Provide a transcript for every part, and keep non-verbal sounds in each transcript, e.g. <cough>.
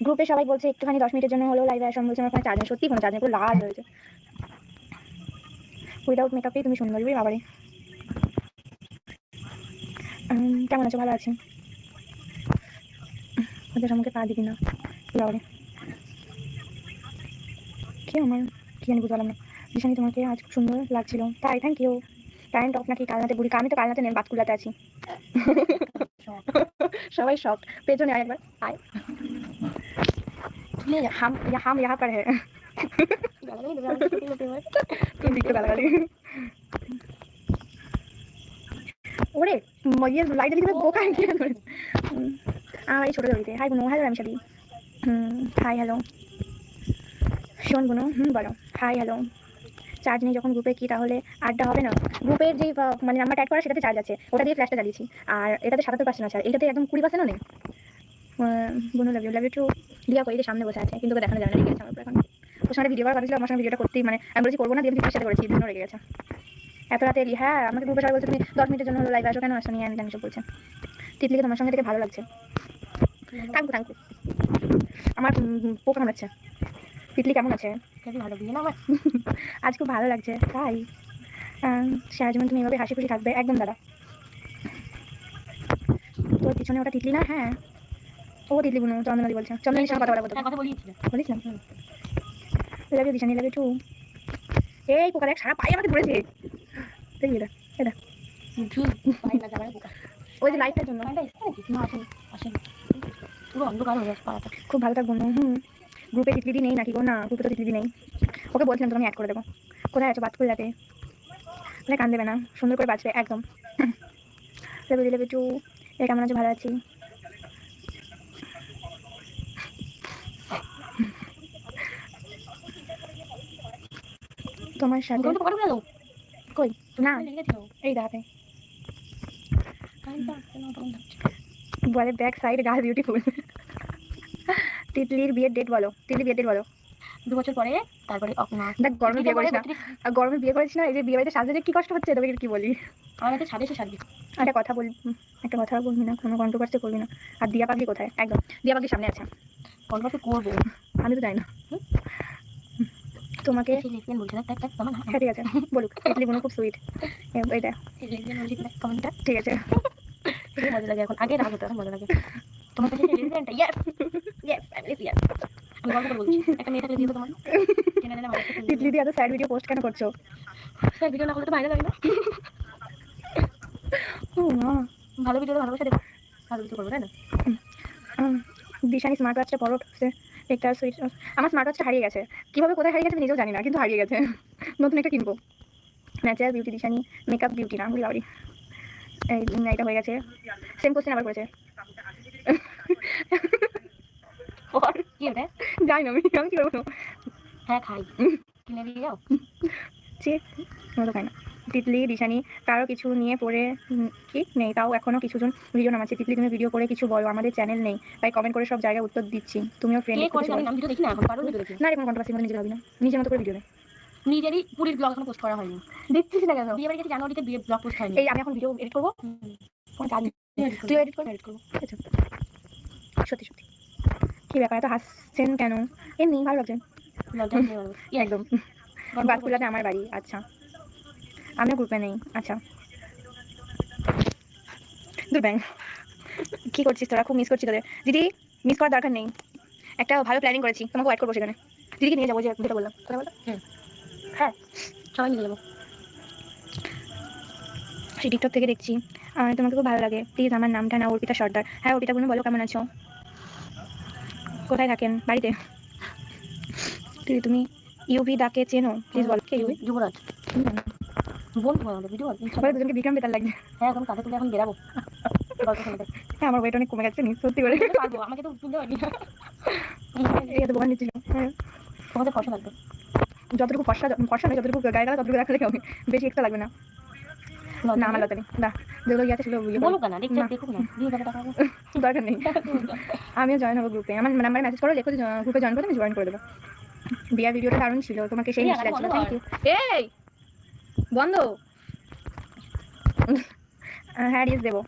গ্রুপে সবাই বলছে একটুখানি দশ মিনিটের জন্য হলেও লাইভে আসা বলছে আমার চার্জ নেই। সত্যি ফোনে চার্জ নেই পুরো লাল হয়েছে উইদাউট মেকআপেই তুমি সুন্দর রে বাবারে কেমন আছো? ভালো আছি। ওদের আমাকে পা দিবি না বাবারে। কি আমার? কি জানি বুঝতে পারলাম না। দিশানি তোমাকে আজ খুব সুন্দর লাগছিল। তাই থ্যাংক ইউ কারেন্ট অফ নাকি কালনাতে বুড়ি? আমি তো কালনাতে নেই বাতকুলাতে আছি। <laughs> সবাই শখ পেছনে আয়। একবার আয় हम हम यहाँ पर है তুই দিকে গালাগালি ওরে ইয়ে লাইট দিকে বোকা কি করে আমার এই ছোট দড়িতে হাই বুনু হ্যালো আমি সাদি হুম হাই হ্যালো শোন বুনু হুম বলো হাই হ্যালো চার্জ নেই যখন গ্রুপে কি তাহলে আড্ডা হবে না গ্রুপের যে আহ, মানে নাম্বার অ্যাড করা সেটাতে চার্জ আছে ওটা দিয়ে ফ্ল্যাশটা চালিয়েছি আর এটাতে সাতাত্তর পার্সেন্ট আছে আর এটাতে একদম কুড়ি পার্সেন্টও নেই বুনু love you love you too Diya কই সামনে বসে আছে কিন্তু দেখানো যাবে না রেগে গেছে আমার এখন। ওর সঙ্গে ভিডিও করার কথা ছিল আমার সঙ্গে ভিডিওটা করতেই মানে আমি বলছি করব না দিয়ে ভিডিওর সাথে করেছি দিনও রেগে গেছে। এত রাতে এলি হ্যাঁ আমাকে গ্রুপে সবাই বলছে তুমি দশ মিনিটের জন্য লাইভ আসো কেন? আসো নিয়ে আমি জানি সব বলছে। তিতলিকে তোমার সঙ্গে থেকে ভালো লাগছে। থ্যাংকু আমার পোকা কামড়াচ্ছে তিতলি কেমন আছে? ভালো বিয়ে না আমার <laughs> আজ খুব ভালো লাগছে তাই। সারা জীবন তুমি এভাবে হাসি খুশি থাকবে একদম দাদা। তোর পিছনে ওটা তিতলি না? হ্যাঁ। ও তিতলি বুনু চন্দনাদি বলছে। চন্দনের সঙ্গে কথা বলা হ্যাঁ, কথা বলিয়েছিল বলিস লাগে দিশানি লাগে টু এই পোকা দেখ সারা পায়ে আমাকে ধরেছে। দেখি এটা এটা ঝুল পাই না যাবার বোকা ওই যে লাইটটার জন্য। পুরো অন্ধকার হয়ে পাড়াটা খুব ভালো থাকব হুম গ্রুপে তিতলিদি নেই নাকি গো? না গ্রুপে তো তিতলিদি নেই। ওকে বলছিলাম তো আমি অ্যাড করে দেবো। কোথায় আছো বাদ করে যাতে মানে কান দেবে না সুন্দর করে বাঁচবে একদম। লেবে দিলে একটু এ কেমন আছে? ভালো আছি। তোমার সাথে। কই? না। এই না বলে ব্যাক সাইড গাল বিউটিফুল তিতলির বিয়ের ডেট বলো। তিতলি বিয়ের ডেট বলো। দু বছর পরে তারপরে দেখ গরমে বিয়ে করিস না। আর গরমে বিয়ে করিস না এই যে বিয়ে বাড়িতে সাজতে কি কষ্ট হচ্ছে তোকে কি বলি? আমার কাছে এসে সাজবি। একটা কথা বল একটা কথা বলবি না? কোনো কন্ট্রোভার্সি করবি না। আর দিয়া পাগলি কোথায়? একদম। দিয়া পাগলি সামনে আছে। কন্ট্রোভার্সি করব। আমি তো জানি না। তোমাকে দেখ দেখ দেখ কেমন হ্যাঁ ঠিক আছে বলুক। তিতলি বোন খুব সুইট এটা দেখ ঠিক আছে। মজা লাগে এখন আগে রাগ হতো এখন মজা লাগে। তোমার কাছে সেই ইয়েস ইয়েস আই লেসবিয়ান আমি গল্প বলছি একটা মেয়ে থাকলে দিও তোমার? জেনে জেনে মানুষকে ফোন দিয়ে স্যাড ভিডিও পোস্ট কেন করছ? স্যার ভিডিও না করলে তো ভাইরাল হবে না। ও মা। ভালো ভিডিও ভালোবাসা দেবো। ভালো কিছু করব তাই না? দিশানি স্মার্ট ওয়াচটা পরো সে একটা সুইচ আমার স্মার্ট ওয়াচটা হারিয়ে গেছে। কীভাবে কোথায় হারিয়ে গেছে আমি নিজেও জানি না কিন্তু হারিয়ে গেছে। <laughs> নতুন একটা কিনবো। Natural beauty Dishani. Makeup beauty না বুঝলি বাড়ি এই এটা হয়ে গেছে। সেম কোশ্চেন আবার করেছে। <laughs> জানি না আমি আমি কি করব হ্যাঁ খাই। কিনে দিয়ে যাও। <laughs> তো খাই না। তিতলি দিশানি কারও কিছু নিয়ে পড়ে কি নেই তাও এখনও কিছুজন ভিডিও নামাচ্ছে তিতলি তুমি ভিডিও করে কিছু বলো আমাদের চ্যানেল নেই তাই কমেন্ট করে সব জায়গায় উত্তর দিচ্ছি। তুমিও ফ্রেন্ড না এখন কারোর ভিডিও দেখি না। এরকম কন্ট্রোভার্সি মধ্যে নিজের হবে না। নিজের মতো করে ভিডিও দেয়। নিজেরই পুরীর ব্লগ এখন পোস্ট করা হয়নি। দেখছিস না কেন? বিয়ে বাড়ি গেছে জানুয়ারিতে বিয়ে ব্লগ পোস্ট হয়নি এই আমি এখন ভিডিও এডিট করব? তুই এডিট করবি। এডিট করব। ঠিক আছে। সত্যি সত্যি। কি ব্যাপার এত হাসছেন কেন? এমনি ভালো লাগছে। একদম। গল্প আমার বাড়ি আচ্ছা। আমিও গ্রুপে নেই আচ্ছা। দূর ব্যাং। কী করছিস তোরা? খুব মিস করছি তোদের। দিদি মিস করার দরকার নেই। একটা ভালো প্ল্যানিং করেছি তোমাকে ওয়াইট করব সেখানে। দিদিকে নিয়ে যাব যে যেটা বললাম। কথা বলো। হ্যাঁ সবাই মিলে যাব। সেই টিকটক থেকে দেখছি আর তোমাকে খুব ভালো লাগে। প্লিজ আমার নামটা না অর্পিতা সর্দার। হ্যাঁ অর্পিতা বোন বলো কেমন আছো? কোথায় থাকেন? বাড়িতে? তুমি ইউভি ডাকে চেনো? প্লিজ বলো। কে ইউভি যুবরাজ। বন্ধু আমাদের ভিডিও সবাই দুজনকে বিক্রম বেতার লাগছে। হ্যাঁ এখন কাঁধে তুলে এখন বেরাবো। হ্যাঁ আমার ওয়েট অনেক কমে গেছে নি সত্যি করে। পারব আমাকে তো তুলতে পারবি এই এত বোন নিচ্ছিল। হ্যাঁ। তোমাদের ফসল লাগবে। যতটুকু ফর্সা ফর্সা নয় যতটুকু গায়ে গেলে ততটুকু দেখালে হবে। বেশি এক্সট্রা লাগবে না। না আমার লতানি না যেগুলো ইয়ে আছে সেগুলো না দেখতে না। না। দিয়ে টাকা <laughs> দরকার নেই। আমিও জয়েন হব গ্রুপে আমার নাম্বারে মেসেজ করো লেখো গ্রুপে জয়েন করে আমি জয়েন করে দেবো। বিয়ার ভিডিওটা দারুণ ছিল তোমাকে সেই লাগছিল। থ্যাংক ইউ এই! বন্ধ? হ্যাঁ রিস দেবো।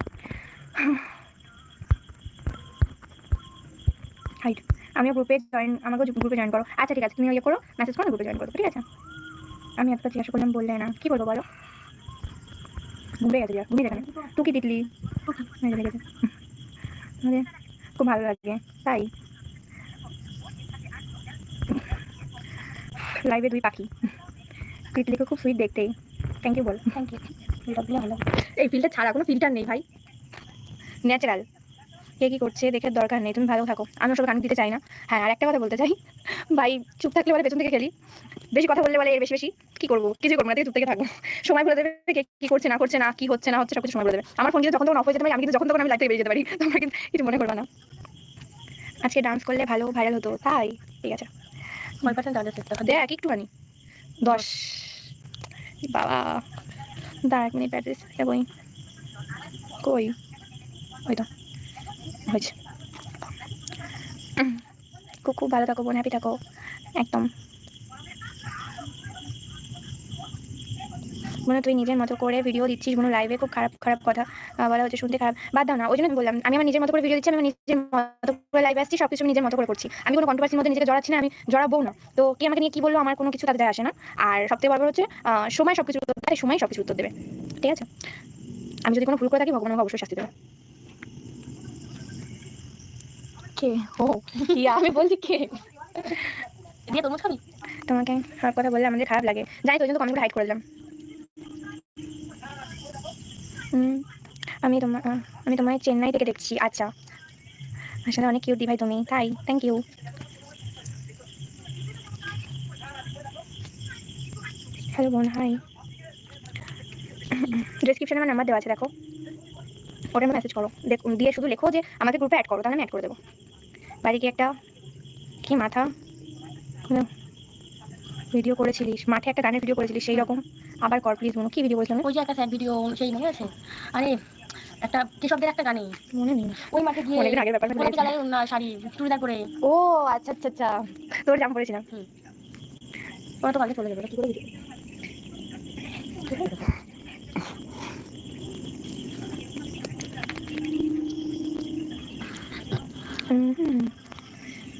হাইট আমিও গ্রুপে জয়েন আমাকেও গ্রুপে জয়েন করো। আচ্ছা ঠিক আছে, তুমি ইয়ে করো মেসেজ করো গ্রুপে জয়েন করো, ঠিক আছে? আমি এতটা জিজ্ঞাসা করলাম, বললে না। কি বলব বলো? ঘুরে গেছে ঘুরে যেখানে তুই কি তিতলি এই যে দেখেছে আমাদের খুব ভালো লাগে, তাই। লাইভে দুই পাখি। তিতলিকে খুব সুইট দেখতেই থ্যাংক ইউ বল। থ্যাংক ইউ এটা দিলে ভালো। এই ফিল্টার ছাড়া কোনো ফিল্টার নেই ভাই। ন্যাচারাল কে কী করছে দেখে দরকার নেই। তুমি ভালো থাকো। আমি ওসব গান দিতে চাই না। হ্যাঁ আর একটা কথা বলতে চাই। ভাই চুপ থাকলে বলে পেছন থেকে খেলি। বেশি কথা বললে বলে এর বেশি বেশি। কি করব? কিছু করব না। চুপ থেকে থাকব। সময় বলে দেবে কে কী করছে না করছে না কি হচ্ছে না হচ্ছে সব কিছু সময় বলে দেবে আমার ফোন যদি যখন তখন অফ হয়ে যেতে পারি আমি কিন্তু যখন তখন আমি থেকে বেরিয়ে যেতে পারি। তোমরা কিন্তু কিছু মনে করবে না। আজকে ডান্স করলে ভালো ভাইরাল হতো। তাই ঠিক আছে। কয় পার্সেন্ট দেখ একটুখানি। দশ। বাবা। দাঁড়া মিনিট প্র্যাকটিস বই কই? হয়েছে। কুকু ভালো থাকো বোন হ্যাপি থাকো। একদম। মনে তুই নিজের মতো করে ভিডিও দিচ্ছিস কোনো লাইভে খুব খারাপ খারাপ কথা বলা হচ্ছে শুনতে খারাপ। বাদ দাও না ওই জন্য আমি বললাম আমি আমার নিজের মতো করে ভিডিও দিচ্ছি আমি আমার নিজের মতো করে লাইভে আসছি সব কিছু আমি নিজের মতো করে করছি। আমি কোনো কন্ট্রোভার্সির মধ্যে নিজেকে জড়াচ্ছি না আমি জড়াবো না। তো কে আমাকে নিয়ে কি বলল আমার কোনো কিছু যায় আসে না। আর সবথেকে বড় হচ্ছে সময় সব কিছু উত্তর দেয় সময় সব কিছু উত্তর দেবে। ঠিক আছে? আমি যদি কোনো ভুল করে থাকি ভগবান আমাকে অবশ্যই শাস্তি দেবে। কে? ও কি আমি বলছি কে? দিয়ে তরমুজ খাবি? তোমাকে খারাপ কথা বললে আমাদের খারাপ লাগে। যাই তো ওই জন্য কমেন্ট হাইড করে দিলাম। আমি তোমার আমি তোমায় চেন্নাই থেকে দেখছি আচ্ছা। আসলে অনেক কিউট ভাই তুমি, তাই থ্যাংক ইউ হ্যালো বোন হাই ডিসক্রিপশনে আমার নাম্বার দেওয়া আছে, দেখো। ওটা মেসেজ করো। দেখ, দিয়ে শুধু লেখো যে, আমাকে গ্রুপে অ্যাড করো, তাহলে আমি অ্যাড করে দেবো। বাড়ি কি একটা, কি মাথা? ভিডিও করেছিলিস? মাঠে একটা গানের ভিডিও করেছিলিস, সেই রকম। আবার কর প্লিজ মনে। কি ভিডিও করেছিলাম রে? ওই যে একটা স্যাড ভিডিও সেই মনে আছে? আরে একটা কেশবদের একটা গানে। মনে নেই। ওই মাঠে গিয়ে অনেকদিন আগের ব্যাপার গোলাপি। না শাড়ি চুড়িদার করে ও আচ্ছা আচ্ছা আচ্ছা। তোর জাম করেছিলাম ওরা তো কালকে চলে যাবে কি করে ভিডিও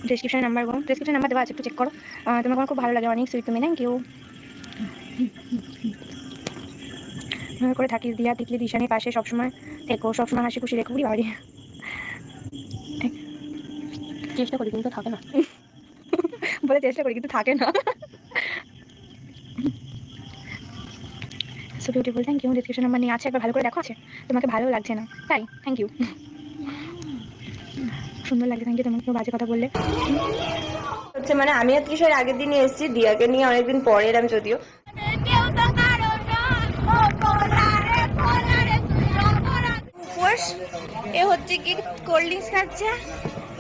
ডিসক্রিপশনে নাম্বার গো ডিসক্রিপশন নাম্বার দেওয়া আছে একটু চেক করো। তোমার খুব ভালো লাগে অনেক সুইট তুমি থ্যাংক ইউ করে থাকিস দিয়া তিতলি দিশানির পাশে সবসময় থেকো সবসময় হাসি খুশি রেখো বুড়ি বাড়ি চেষ্টা করি কিন্তু থাকে না। <laughs> বলে চেষ্টা করি কিন্তু থাকে না। So beautiful thank you description number নিয়ে আছে একবার ভালো করে দেখো আছে। তোমাকে ভালো লাগছে না। তাই থ্যাংক ইউ সুন্দর লাগছে থ্যাংক ইউ তোমাকে কেউ বাজে কথা বললে। হচ্ছে মানে আমি আর তৃষার আগের দিনই এসেছি দিয়াকে নিয়ে অনেকদিন পরে এলাম যদিও। এ হচ্ছে কি কোল্ড ড্রিঙ্কস খাচ্ছে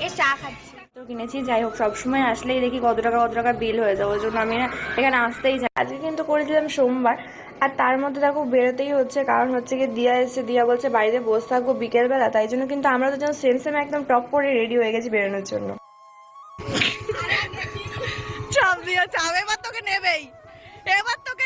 এ চা খাচ্ছে। তো কিনেছি যাই হোক সবসময় আসলেই দেখি কত টাকা কত টাকা বিল হয়ে যাবে ওই জন্য আমি না এখানে আসতেই চাই আজকে কিন্তু করেছিলাম সোমবার। আর তার মধ্যে দেখো বেরোতেই হচ্ছে কারণ হচ্ছে কি দিয়া এসে দিয়া বলছে বাড়িতে বসে থাকব বিকেলবেলা তাই জন্য কিন্তু আমরা তো যেন সেম সেম একদম টপ করে রেডি হয়ে গেছি বেরোনোর জন্য। চাপ দিয়ে চাপ এবার তোকে নেবেই এবার তোকে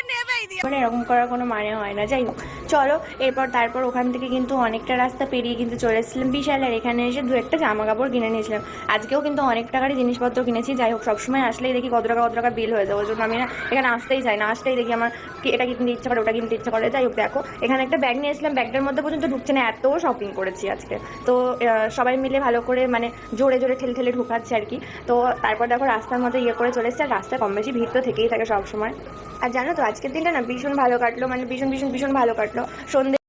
মানে এরকম করার কোনো মানে হয় না। যাই হোক, চলো, এরপর তারপর ওখান থেকে কিন্তু অনেকটা রাস্তা পেরিয়ে কিন্তু চলে এসেছিলাম বিশালের। এখানে এসে দু একটা জামা কাপড় কিনে নিয়েছিলাম। আজকেও কিন্তু অনেক টাকারই জিনিসপত্র কিনেছি। যাই হোক, সবসময় আসলেই দেখি কত টাকা কত টাকা বিল হয়ে ওই জন্য আমি না এখানে আসতেই চাই না। আসতেই দেখি আমার এটা কিনতে ইচ্ছা করে, ওটা কিনতে ইচ্ছা করে। যাই হোক, দেখো, এখানে একটা ব্যাগ নিয়েছিলাম। ব্যাগটার মধ্যে পর্যন্ত ঢুকছে না। এত শপিং করেছি আজকে। তো সবাই মিলে ভালো করে মানে জোরে জোরে, ঠেলে ঠেলে ঢুকাচ্ছে আর কি। তো, তারপর দেখো রাস্তার মধ্যে ইয়ে করে চলে এসছে। আর রাস্তায় কম বেশি ভিড় তো থেকেই থাকে সবসময়। আর জানো তো, আজকের দিনটা না ভীষণ ভালো কাটলো মানে ভীষণ ভীষণ ভীষণ ভালো কাটলো। সন্ধে